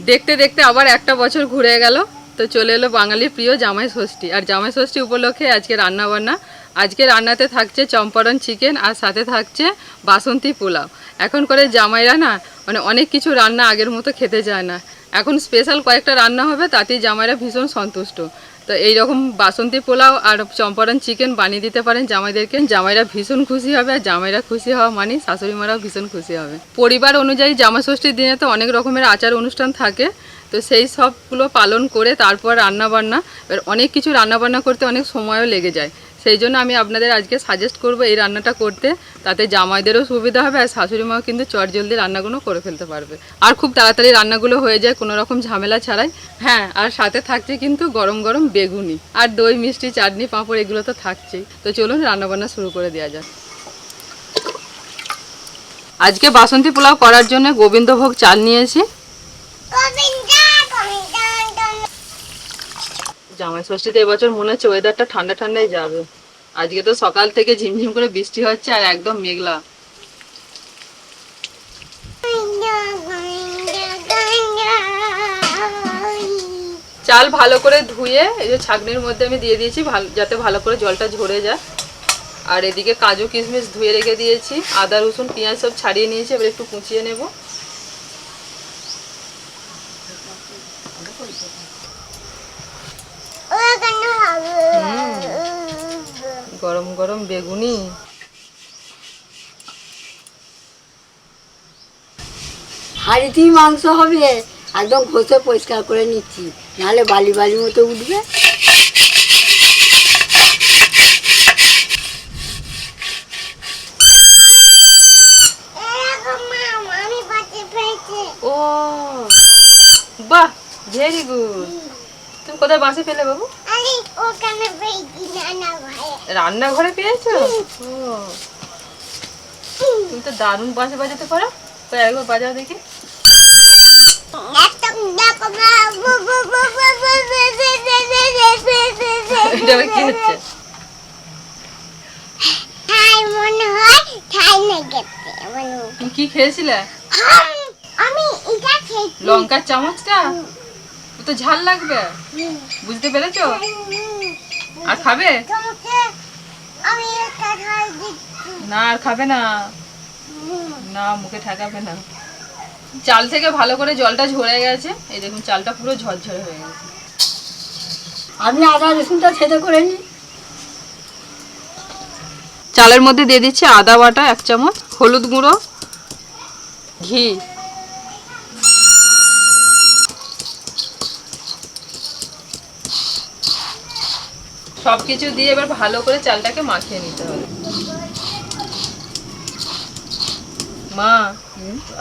দেখতে দেখতে আবার একটা বছর ঘুরে গেল। তো চলে এলো বাঙালির প্রিয় জামাই ষষ্ঠী। আর জামাই ষষ্ঠী উপলক্ষে আজকে রান্নাবান্না আজকে রান্নাতে থাকছে চম্পারণ চিকেন আর সাথে থাকছে বাসন্তী পোলাও। এখন করে জামাইরা না মানে অনেক কিছু রান্না আগের মতো খেতে চায় না। এখন স্পেশাল কয়েকটা রান্না হবে, তাতেই জামাইরা ভীষণ সন্তুষ্ট। তো এইরকম বাসন্তী পোলাও আর চম্পারণ চিকেন বানিয়ে দিতে পারেন জামাইদেরকে। জামাইরা ভীষণ খুশি হবে আর জামাইরা খুশি হওয়া মানে শাশুড়ি মারাও ভীষণ খুশি হবে। পরিবার অনুযায়ী জামাষষ্ঠীর দিনে তো অনেক রকমের আচার অনুষ্ঠান থাকে। তো সেই সবগুলো পালন করে তারপর রান্নাবান্না, এবার অনেক কিছু রান্নাবান্না করতে অনেক সময়ও লেগে যায়। সেই জন্য আমি আপনাদের আজকে সাজেস্ট করব এই রান্নাটা করতে। তাতে জামাইদেরও সুবিধা হবে আর শাশুড়ি মাও কিন্তু চট জলদি রান্নাগুলো করে ফেলতে পারবে। আর খুব তাড়াতাড়ি রান্নাগুলো হয়ে যায় কোনো রকম ঝামেলা ছাড়াই। হ্যাঁ আর সাথে থাকছে কিন্তু গরম গরম বেগুনি আর দই, মিষ্টি, চাটনি, পাঁপড় এগুলো তো থাকছেই। তো চলুন রান্নাবান্না শুরু করে দেওয়া যাক। আজকে বাসন্তী পোলাও করার জন্য গোবিন্দভোগ চাল নিয়েছি। জামাই ষষ্ঠীতে এবছর মনে হচ্ছে ওয়েদারটা ঠান্ডা ঠান্ডাই যাবে। আজকে তো সকাল থেকে ঝিমঝিম করে বৃষ্টি হচ্ছে আর একদম মেঘলা। চাল ভালো করে ধুয়ে এই যে ছাগনির মধ্যে আমি দিয়ে দিয়েছি যাতে ভালো করে জলটা ঝরে যায়। আর এদিকে কাজু কিশমিশ ধুয়ে রেখে দিয়েছি আদা রসুন পেঁয়াজ সব ছাড়িয়ে নিয়েছি এবার একটু কুচিয়ে নেব। গরম গরম বেগুনি। হাড়িতেই মাংস হবে। একদম ঘষে পরিষ্কার করে নিচ্ছি। নাহলে বালি বালি মতো উঠবে। ও বাহ ভেরি গুড তুমি কোথায় বাসে পেলে বাবু? রান্নাঘরে। পেয়েছ? তুমি তো দারুণ বাসে বাজাতে পারো। তো একবার বাজাও দেখি। কি হচ্ছে? তুমি কি খেয়েছিলে? আমি এটা খেয়েছি। লঙ্কার চামচটা? তো ঝাল লাগবে? বুঝতে পেরেছ? আর খাবে? আমি না আর খাবে না। না মুখে ঠেকাবে না। চাল থেকে ভালো করে জলটা ঝরে গেছে। এই দেখুন চালটা পুরো ঝরঝরে হয়ে গেছে। আপনি আদা রসুনটা ছেদে করে নিন চালের মধ্যে দিয়ে দিচ্ছি আদা বাটা এক চামচ হলুদ গুঁড়ো ঘি। সব কিছু দিয়ে এবার ভালো করে চালটাকে মাখিয়ে নিতে হবে। মা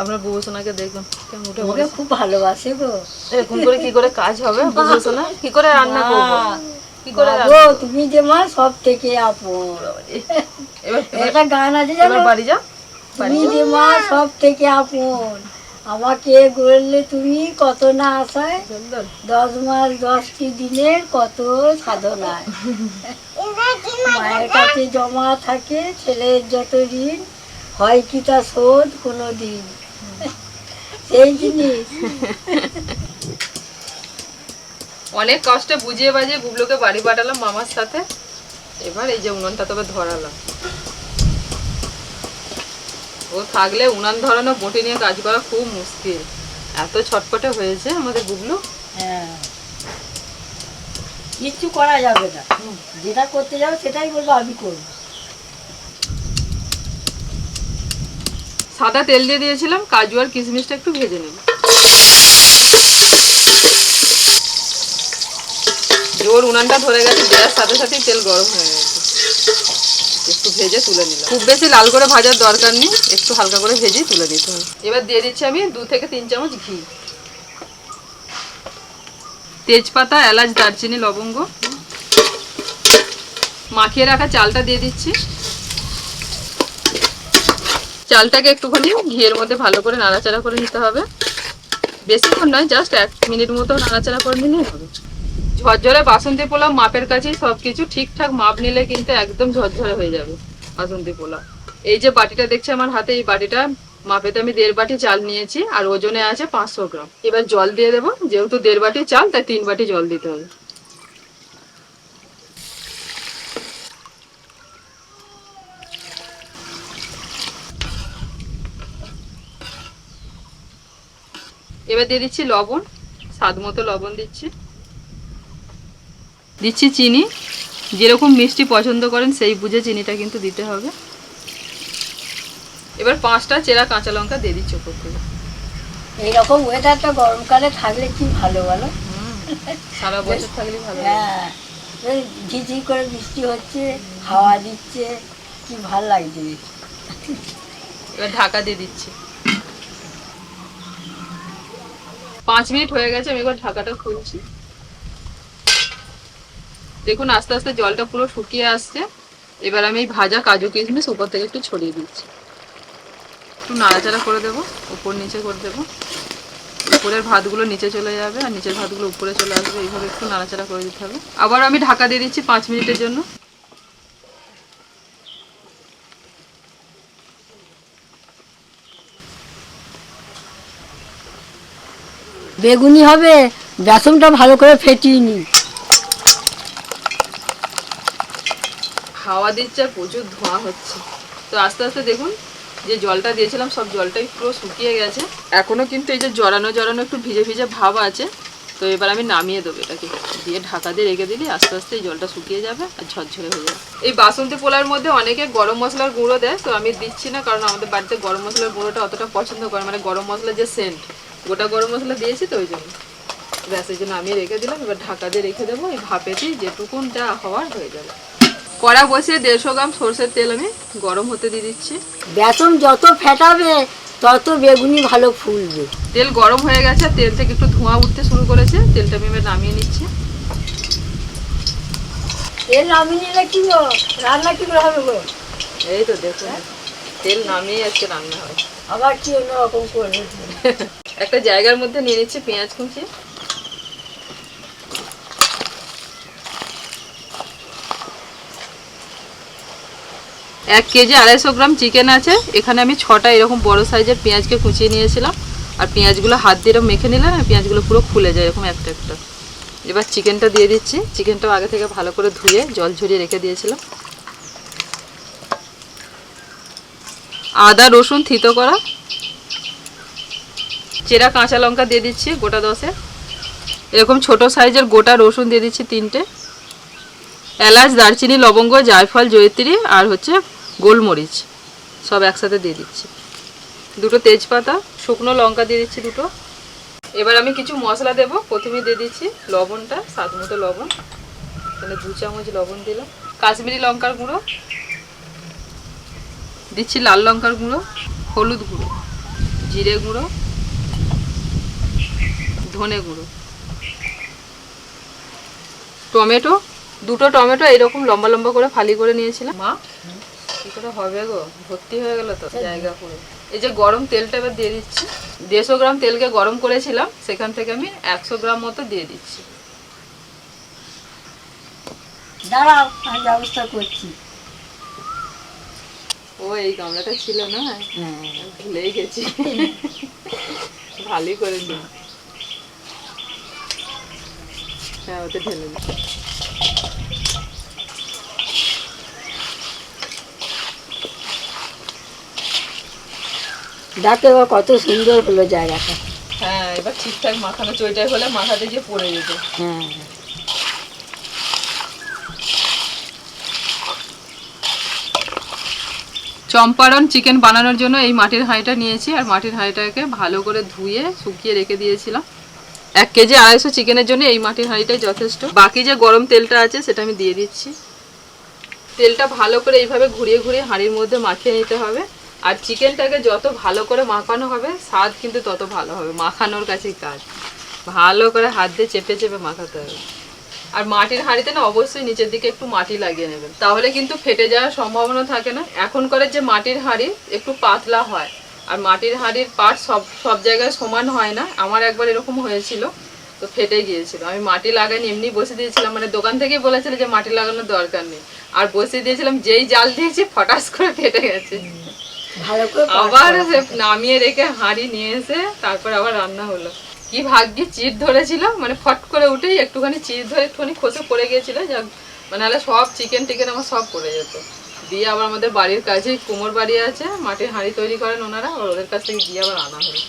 আপনার বুবু সোনাকে দেখুন ওকে খুব ভালোবাসে গো। এরকম করে কি করে কাজ হবে বুবু সোনা? কি করে রান্না করব? কি করে গো তুমি যে মা সব থেকে আপন এবার একটা গান আছে জানো? বাড়ি যা। তুমি যে। মা সব থেকে আপন আমাকে বললে তুমি কত না সুন্দর। দশ মাস দশটি দিনের কত সাধনায়? মায়ের কাছে জমা থাকে ছেলের যত ঋণ হয় কি তা শোধ কোনো দিন সেই জিনিস। অনেক কষ্টে বুঝিয়ে বাজিয়ে বুবলুকে বাড়ি পাঠালাম মামার সাথে। এবার এই যে উনুনটা তবে ধরালাম। ও থাকলে উনান ধরানো বটি নিয়ে কাজ করা খুব মুশকিল। এত ছটপটে হয়েছে আমাদের বুবলু হ্যাঁ। কিচ্ছু করা যাবে না। যেটা করতে যাবে সেটাই বলব আমি করব। সাদা তেল দিয়ে দিয়েছিলাম কাজু আর কিশমিশটা একটু ভেজে নেব জোর উনানটা ধরে গেছে দেওয়ার সাথে সাথেই তেল গরম হয়ে গেছে। একটু ভেজে তুলে নিলাম। খুব বেশি লাল করে ভাজার দরকার নেই একটু হালকা করে ভেজেই তুলে নিতে হবে। এবার দিয়ে দিচ্ছি আমি দু থেকে তিন চামচ ঘি। তেজপাতা এলাচ দারচিনি লবঙ্গ। মাখিয়ে রাখা চালটা দিয়ে দিচ্ছি। চালটাকে একটুখানি ঘিয়ের মধ্যে ভালো করে নাড়াচাড়া করে নিতে হবে। বেশিক্ষণ নয় জাস্ট এক মিনিট মতো নাড়াচাড়া করে নিলেই হবে। ঝরঝরে বাসন্তী পোলাও, মাপের কাছেই সব কিছু ঠিকঠাক মাপ নিলে কিন্তু একদম ঝরঝরে হয়ে যাবে বাসন্তী পোলাও। এই যে বাটিটা দেখছে আমার হাতে, এই বাটিটা মাপেতে আমি দেড় বাটি চাল নিয়েছি আর ওজনে আছে পাঁচশো গ্রাম। এবার জল দিয়ে দেবো, যেহেতু দেড় বাটি চাল, তাই তিন বাটি জল দিতে হবে। এবার দিয়ে দিচ্ছি লবণ, স্বাদ মতো লবণ দিচ্ছি। দিচ্ছি চিনি। যেরকম মিষ্টি পছন্দ করেন সেই বুঝে চিনিটা কিন্তু দিতে হবে। এবার পাঁচটা চেরা কাঁচা লঙ্কা দিয়ে দিচ্ছি ওপর থেকে। এইরকম ওয়েদারটা গরমকালে থাকলে কি ভালো বলো? সারা বছর থাকলে ভালো হ্যাঁ এই ঝিঝি করে বৃষ্টি হচ্ছে হাওয়া দিচ্ছে কি ভালো লাগছে এবার ঢাকা দিয়ে দিচ্ছি। পাঁচ মিনিট হয়ে গেছে আমি এবার ঢাকাটা খুলছি। দেখুন, আস্তে আস্তে জলটা পুরো শুকিয়ে আসছে। এবার আমি এই ভাজা কাজু কিশমিশ উপর থেকে একটু ছড়িয়ে দিচ্ছি। একটু নাড়াচাড়া করে দেবো, উপর নিচে করে দেবো। উপরের ভাতগুলো নিচে চলে যাবে আর নিচের ভাতগুলো উপরে চলে আসবে, এইভাবে একটু নাড়াচাড়া করে দিতে হবে। আবার আমি ঢাকা দিয়ে দিচ্ছি পাঁচ মিনিটের জন্য। বেগুনি হবে, বেসনটা ভালো করে ফেটিয়ে নি। হাওয়া দিচ্ছে আর প্রচুর ধোঁয়া হচ্ছে। তো আস্তে আস্তে দেখুন, যে জলটা দিয়েছিলাম, সব জলটাই পুরো শুকিয়ে গেছে। এখনও কিন্তু এই যে জড়ানো জড়ানো একটু ভিজে ভিজে ভাব আছে, তো এবার আমি নামিয়ে দেবো এটাকে। দিয়ে ঢাকা দিয়ে রেখে দিলে আস্তে আস্তে এই জলটা শুকিয়ে যাবে আর ঝরঝরে হয়ে যাবে। এই বাসন্তী পোলার মধ্যে অনেকে গরম মশলার গুঁড়ো দেয়, তো আমি দিচ্ছি না, কারণ আমাদের বাড়িতে গরম মশলার গুঁড়োটা অতটা পছন্দ করে মানে গরম মশলার যে সেন্ট গোটা গরম মশলা দিয়েছি তো ওই জন্য। ব্যাস, এই জন্য আমি রেখে দিলাম, এবার ঢাকা দিয়ে রেখে দেবো। এই ভাপেতেই যেটুকুন যা হওয়ার হয়ে যাবে। কড়া বসিয়ে দেড়শো গ্রাম সর্ষের তেল আমি গরম হতে দিয়ে দিচ্ছি। বেসন যত ফেটাবে তত বেগুনি ভালো ফুলবে। তেল গরম হয়ে গেছে তেল থেকে একটু ধোঁয়া উঠতে শুরু করেছে তেলটা আমি এবার নামিয়ে নিচ্ছি। তেল নামিয়ে নিলে কি গো? রান্না কি করে হবে গো? এই তো দেখুন তেল নামিয়ে আজকে রান্না হয়। আবার কি অন্যরকম করবে? একটা জায়গার মধ্যে নিয়ে নিচ্ছি পেঁয়াজ কুচি। এক কেজি আড়াইশো গ্রাম চিকেন আছে। এখানে আমি ছটা এরকম বড় সাইজের পেঁয়াজকে কুচিয়ে নিয়েছিলাম। আর পেঁয়াজগুলো হাত দিয়ে এরকম মেখে নিলাম পেঁয়াজগুলো পুরো খুলে যায় এরকম একটা একটা। এবার চিকেনটা দিয়ে দিচ্ছি। চিকেনটাও আগে থেকে ভালো করে ধুয়ে জল ঝরিয়ে রেখে দিয়েছিলাম। আদা, রসুন থিতো করা। চেরা কাঁচা লঙ্কা দিয়ে দিচ্ছি গোটা দশে। এরকম ছোট সাইজের গোটা রসুন দিয়ে দিচ্ছি তিনটে। এলাচ, দারচিনি, লবঙ্গ, জায়ফল, জয়িত্রী, আর হচ্ছে গোলমরিচ, সব একসাথে দিয়ে দিচ্ছি। দুটো তেজপাতা, শুকনো লঙ্কা দিয়ে দিচ্ছি দুটো। এবার আমি কিছু মশলা দেব, প্রথমে দিয়ে দিচ্ছি লবণটা, স্বাদ মতো লবণ। এখানে দু চামচ লবণ দিলাম। কাশ্মীরি লঙ্কার গুঁড়ো। দিচ্ছি লাল লঙ্কার গুঁড়ো, হলুদ গুঁড়ো, জিরে গুঁড়ো, ধনে গুঁড়ো। টমেটো, দুটো টমেটো এরকম লম্বা লম্বা করে ফালি করে নিয়েছিলাম। মা কি করে হবে গো? ভর্তি হয়ে গেল তো জায়গা পুরো। এই যে গরম তেলটা এবার দিয়ে দিচ্ছি। দেড়শো গ্রাম তেলকে গরম করেছিলাম সেখান থেকে আমি একশো গ্রাম মতো দিয়ে দিচ্ছি। দাঁড়াও আমি ব্যবস্থা করছি। ও এই গামলাটা ছিল না? হ্যাঁ। ভুলেই গেছি। ভালোই করে দিন। হ্যাঁ ওতে ঢেলে দিই দেখো এবার কত সুন্দর হলো জায়গাটা। হ্যাঁ এবার ঠিকঠাক মাখানো চইটাই হলে মাথাতে গিয়ে পড়ে যেত। হ্যাঁ। চম্পারন চিকেন বানানোর জন্য এই মাটির হাঁড়িটা নিয়েছি আর মাটির হাঁড়িটাকে ভালো করে ধুয়ে শুকিয়ে রেখে দিয়েছিলাম। এক কেজি আড়াইশো চিকেনের জন্য এই মাটির হাঁড়িটাই যথেষ্ট। বাকি যে গরম তেলটা আছে সেটা আমি দিয়ে দিচ্ছি। তেলটা ভালো করে এইভাবে ঘুরিয়ে ঘুরিয়ে হাঁড়ির মধ্যে মাখিয়ে নিতে হবে। আর চিকেনটাকে যত ভালো করে মাখানো হবে, স্বাদ কিন্তু তত ভালো হবে। মাখানোর কাছেই কাজ। ভালো করে হাত দিয়ে চেপে চেপে মাখাতে হবে। আর মাটির হাঁড়িতে না অবশ্যই নিচের দিকে একটু মাটি লাগিয়ে নেবেন। তাহলে কিন্তু ফেটে যাওয়ার সম্ভাবনা থাকে না। এখনকার যে মাটির হাঁড়ি একটু পাতলা হয়, আর মাটির হাঁড়ির পাট সব সব জায়গায় সমান হয় না। আমার একবার এরকম হয়েছিল, তো ফেটে গিয়েছিল। আমি মাটি লাগাইনি, এমনি বসে দিয়েছিলাম। মানে দোকান থেকেই বলেছিল যে মাটি লাগানোর দরকার নেই। আর বসে দিয়েছিলাম, যেই জাল দিয়েছি, ফটাস করে ফেটে গেছে। আবার। নামিয়ে রেখে হাঁড়ি নিয়ে এসে তারপর আবার রান্না হলো। কি ভাগ্যে চিট ধরেছিল মানে ফট করে উঠেই একটুখানি চিট ধরে একটুখানি খসে পড়ে গিয়েছিল, যাক মানে নাহলে সব চিকেন টিকেন আমার সব পড়ে যেত। দিয়ে আবার আমাদের বাড়ির কাছে, কুমোর বাড়ি আছে মাটির হাঁড়ি তৈরি করেন ওনারা আর ওদের কাছ থেকে গিয়ে আবার আনা হলো।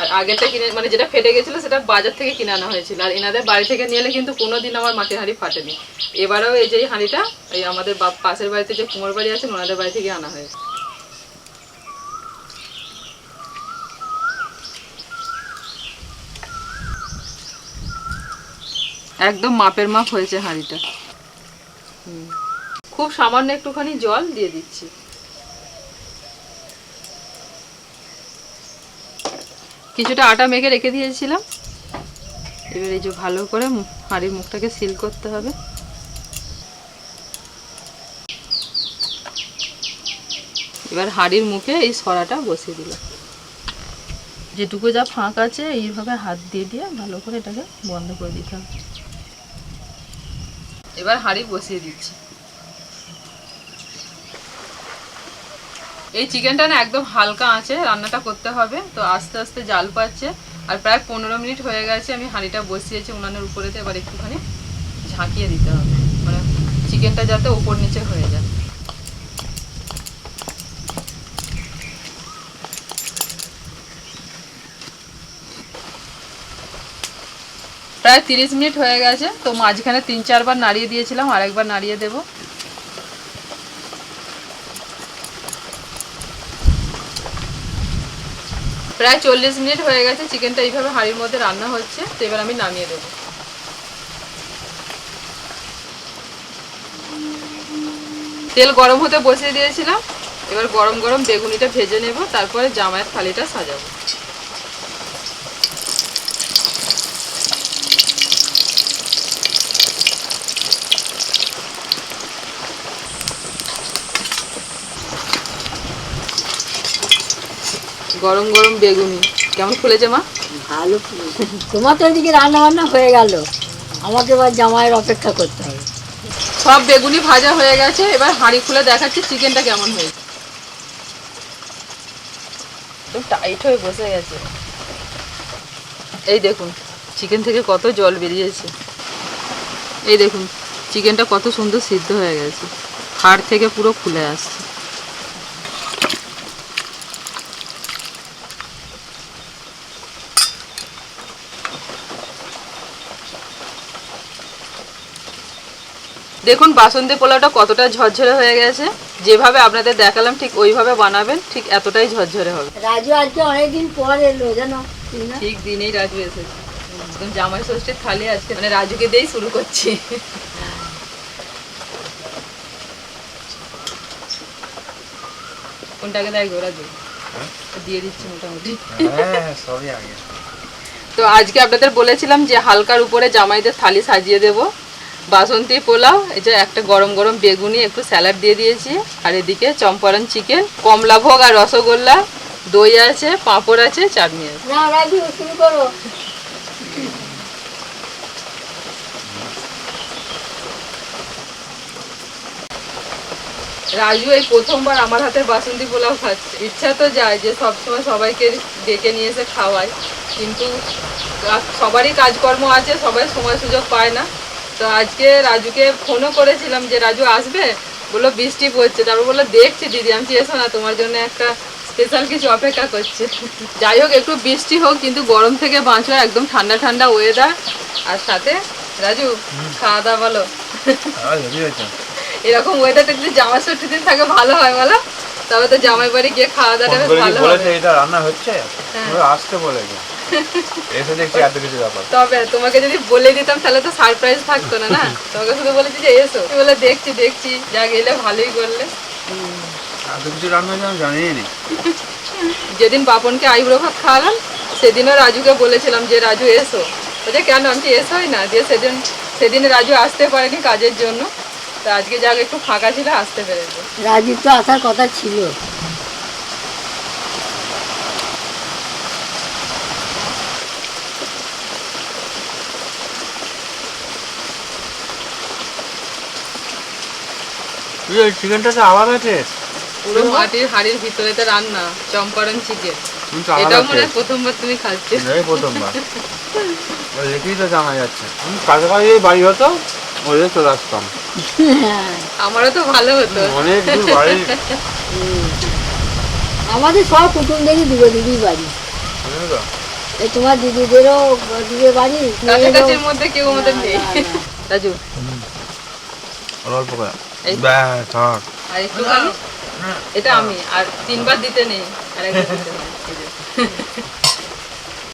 আর আগেরটা কিনে মানে যেটা ফেটে গেছিল সেটা বাজার থেকে কিনে আনা হয়েছিল। আর এনাদের বাড়ি থেকে নিয়ে এলে কিন্তু কোনোদিন আমার মাটির হাঁড়ি ফাটেনি। এবারেও এই যে হাঁড়িটা, এই আমাদের পাশের বাড়িতে যে কুমোর বাড়ি আছে, ওনাদের বাড়ি থেকে আনা হয়েছে। একদম মাপের মাপ হয়েছে হাঁড়িটা। খুব সামান্য একটুখানি জল দিয়ে দিচ্ছি। কিছুটা আটা মেখে রেখে দিয়েছিলাম। এবার এই যে ভালো করে হাঁড়ির মুখটাকে সিল করতে হবে। এবার হাঁড়ির মুখে এই সরাটা বসিয়ে দিলাম। যেটুকু যা ফাঁক আছে, এইভাবে হাত দিয়ে দিয়ে ভালো করে এটাকে বন্ধ করে দিতে হবে। এবার হাঁড়ি বসিয়ে দিচ্ছি। এই চিকেনটা না একদম হালকা আছে, রান্নাটা করতে হবে, তো আস্তে আস্তে জাল পাচ্ছে, আর প্রায় পনেরো মিনিট হয়ে গেছে, আমি হাঁড়িটা বসিয়েছি উনানের উপরেতে, এবার একটুখানি ঝাঁকিয়ে দিতে হবে মানে চিকেনটা যাতে ওপর নিচে হয়ে যায়। প্রায় তিরিশ মিনিট হয়ে গেছে, তো মাঝখানে তিন চারবার নাড়িয়ে দিয়েছিলাম আরেকবার নাড়িয়ে দেব। প্রায় চল্লিশ মিনিট হয়ে গেছে, চিকেনটা এইভাবে হাঁড়ির মধ্যে রান্না হচ্ছে, তো এবার আমি নামিয়ে দেবো। তেল গরম হতে বসিয়ে দিয়েছিলাম, এবার গরম গরম বেগুনিটা ভেজে নেব, তারপরে জামাইয়ের থালিটা সাজাবো। গরম গরম বেগুনি। কেমন ফুলেছে মা? ভালো তোমার তো এদিকে রান্না বান্না হয়ে গেল। আমাকে এবার জামাইয়ের অপেক্ষা করতে হবে। সব বেগুনি ভাজা হয়ে গেছে। এবার হাঁড়ি খুলে দেখাচ্ছি চিকেনটা কেমন হয়েছে। একদম টাইট হয়ে বসে গেছে। এই দেখুন চিকেন থেকে কত জল বেরিয়েছে। এই দেখুন চিকেনটা কত সুন্দর সিদ্ধ হয়ে গেছে। হাড় থেকে পুরো খুলে আসছে। দেখুন বাসন্তী পোলাওটা কতটা ঝরঝরে হয়ে গেছে। যেভাবে আপনাদের দেখালাম ঠিক ওইভাবে বানাবেন ঠিক এতটাই ঝরঝরে হবে। রাজু আজকে অনেকদিন পর এলো জানো? ঠিক দিনেই রাজু এসেছে। একদম জামাই ষষ্ঠীর থালি আজকে মানে রাজুকে দিয়েই শুরু করছি। কোনটাকে দেখব রাজু? দিয়ে দিচ্ছি মোটামুটি। হ্যাঁ তো আজকে আপনাদের বলেছিলাম যে হালকার উপরে জামাইদের থালি সাজিয়ে দেব। বাসন্তী পোলাও এই যে একটা গরম গরম বেগুনি একটু স্যালাড দিয়ে দিয়েছি। আর এদিকে চম্পারন চিকেন কমলা ভোগ আর রসগোল্লা দই আছে পাঁপড় আছে চাটনি আছে। রাজু এই প্রথমবার আমার হাতের বাসন্তী পোলাও খাচ্ছে। ইচ্ছা তো যায় যে সবসময় সবাইকে ডেকে নিয়ে এসে খাওয়াই কিন্তু সবারই কাজকর্ম আছে সবাই সময় সুযোগ পায় না। তো আজকে রাজুকে ফোনও করেছিলাম যে রাজু আসবে? বলল বৃষ্টি পড়ছে। তারপর বলল দেখছি দিদি আমি এসো না তোমার জন্য একটা স্পেশাল কিছু অপেক্ষা করছে। যাই হোক একটু বৃষ্টি হোক কিন্তু গরম থেকে বাঁচো একদম ঠান্ডা ঠান্ডা ওয়েদার আর সাথে রাজু খাওয়া দাওয়া বলো। এরকম ওয়েদারটা যদি জামাই ষষ্ঠী দিন থাকে ভালো হয় বলো। তবে তো জামাই বাড়ি গিয়ে খাওয়া দাওয়াটা ভালো হবে। এটা রান্না হচ্ছে? হ্যাঁ। আসতে বলেছে। এসে দেখছি এত কিছু ব্যাপার তবে তোমাকে যদি বলে দিতাম তাহলে তো সারপ্রাইজ থাকতো না না? তোমাকে শুধু বলেছি যে এসো। তুমি বলে দেখছি দেখছি যা গেলে ভালোই করলে। এত কিছু রান্না হয়েছে আমি জানিই নি। যেদিন বাপনকে আইব্রো ভাত খাওয়ালাম সেদিনও রাজুকে বলেছিলাম যে রাজু এসো। বলছে কেন আমি এসোই না? যে সেদিন সেদিন রাজু আসতে পারেনি কাজের জন্য। তো আজকে যাক একটু ফাঁকা ছিল আসতে পেরেছে। রাজুর তো আসার কথা ছিল। তুই ওই চিকেনটাতে আবার আছে পুরো মাটির হাড়ির ভিতরেতে রান্না চম্পারণ চিকেন তো আলাদা মনে হয় প্রথমবার তুমি খাচ্ছো। এই প্রথমবার। ওই দেখেই তো জানা যাচ্ছে। আমি কাছাকাছি বাড়ি হতো ওই চলে আসতাম। হ্যাঁ আমারও তো ভালো হতো। অনেক দূর বাড়ি। আমাদের সব কুটুমদেরই দূরে দূরেই বাড়ি। এই তোমার দিদিদেরও দূরে বাড়ি কাছাকাছির মধ্যে কেউ আমাদের নেই। রাজু অল্প করে। আর একটু এটা আমি আর তিনবার দিতে নেই আর একবার দিতে নেই।